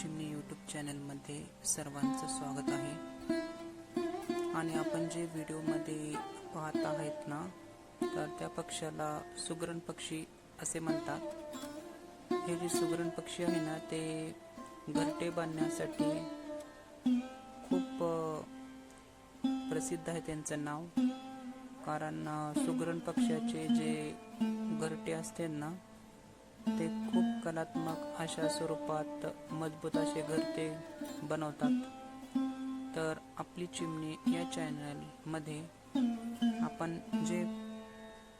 चिमणी यूट्यूब चॅनलमध्ये सर्वांचं स्वागत आहे. आणि आपण जे व्हिडिओमध्ये पाहत आहेत ना तर त्या पक्ष्याला सुगरण पक्षी असे म्हणतात. हे जे सुगरण पक्षी आहे ना ते घरटे बांधण्यासाठी खूप प्रसिद्ध आहे त्यांचं नाव. कारण सुग्रण सुगरण पक्ष्याचे जे घरटे असते ना ते खूप कलात्मक अशा स्वरूपात मजबूत असे घरटे बनवतात. तर आपली चिमणी या चॅनलमध्ये आपण जे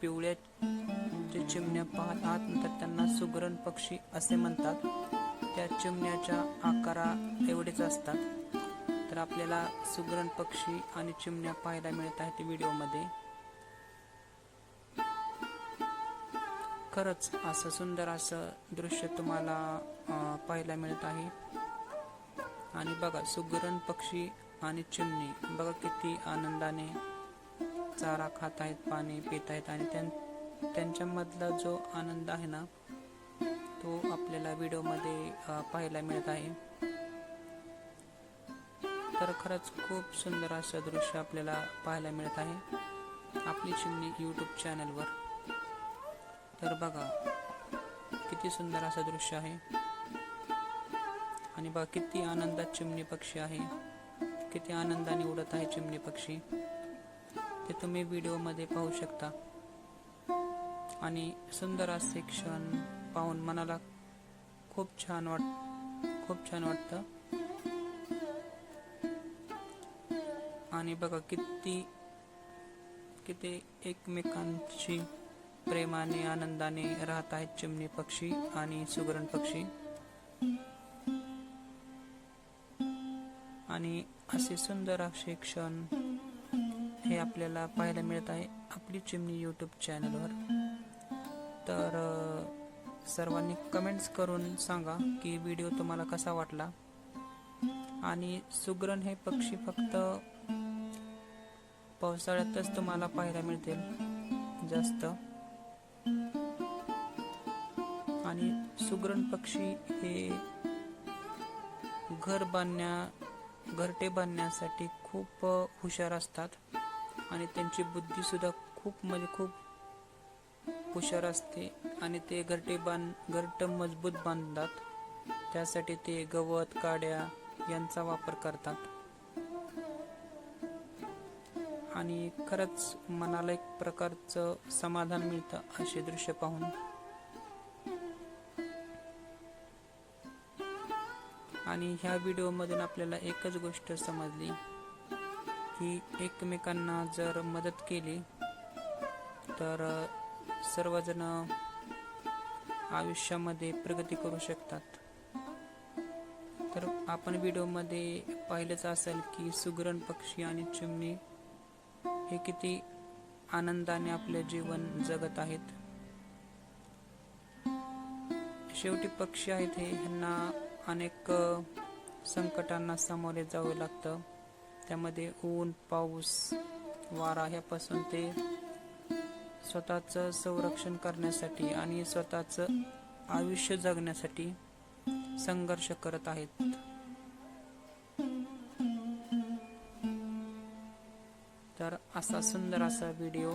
पिवळ्या जे चिमण्या पाहत आहात तर त्यांना सुगरण पक्षी असे म्हणतात. त्या चिमण्याच्या आकारा एवढेच असतात. तर आपल्याला सुगरण पक्षी आणि चिमण्या पाहायला मिळत आहेत व्हिडिओमध्ये खरंच असं सुंदर असं दृश्य तुम्हाला पाहायला मिळत आहे. आणि बघा सुगरण पक्षी आणि चिमणी. बघा किती आनंदाने चारा खात आहेत पाणी पित आहेत आणि त्यां त्यांच्यामधला जो आनंद आहे ना तो आपल्याला व्हिडिओमध्ये पाहायला मिळत आहे. तर खरंच खूप सुंदर असं दृश्य आपल्याला पाहायला मिळत आहे. आपली चिमणी यूट्यूब चॅनलवर तर बघा किती सुंदर असं दृश्य आहे. आणि बघा किती आनंदात चिमणी पक्षी आहे. किती आनंदाने उडत आहे चिमणी पक्षी. ते तुम्ही व्हिडिओमध्ये पाहू शकता. आणि सुंदर असे क्षण पाहून मनाला खूप छान वाट खूप छान वाटतं. आणि बघा किती किती एकमेकांची प्रेमाने आनंदाने राहत आहेत चिमणी पक्षी आणि सुगरण पक्षी. आणि असे सुंदर असे क्षण हे आपल्याला पाहायला मिळत आहे आपली चिमणी यूट्यूब चॅनलवर तर सर्वांनी कमेंट्स करून सांगा की व्हिडिओ तुम्हाला कसा वाटला? आणि सुगरण हे पक्षी फक्त पावसाळ्यातच तुम्हाला पाहायला मिळतील जास्त. आणि सुगरण पक्षी हे घर बांधण्या घरटे बांधण्यासाठी खूप हुशार असतात. आणि त्यांची बुद्धी सुद्धा खूप म्हणजे खूप हुशार असते. आणि ते घरटे बांध घरट मजबूत बांधतात. त्यासाठी ते गवत काड्या यांचा वापर करतात. आणि खरंच मनाला एक प्रकारचं समाधान मिळतं असे दृश्य पाहून. आणि ह्या व्हिडिओमधून आपल्याला एकच गोष्ट समजली की एकमेकांना जर मदत केली तर सर्वजण आयुष्यामध्ये प्रगती करू शकतात. तर आपण व्हिडिओमध्ये पाहिलंच असेल की सुगरण पक्षी आणि चिमणी हे किती आनंदाने आपले जीवन जगत आहेत. शेवटी पक्षी आहेत हे ह्यांना अनेक संकटांना सामोरे जावे लागतं. त्यामध्ये ऊन पाऊस वारा ह्यापासून ते स्वतःचं संरक्षण करण्यासाठी आणि स्वतःचं आयुष्य जगण्यासाठी संघर्ष करत आहेत. तर असा सुंदर असा व्हिडिओ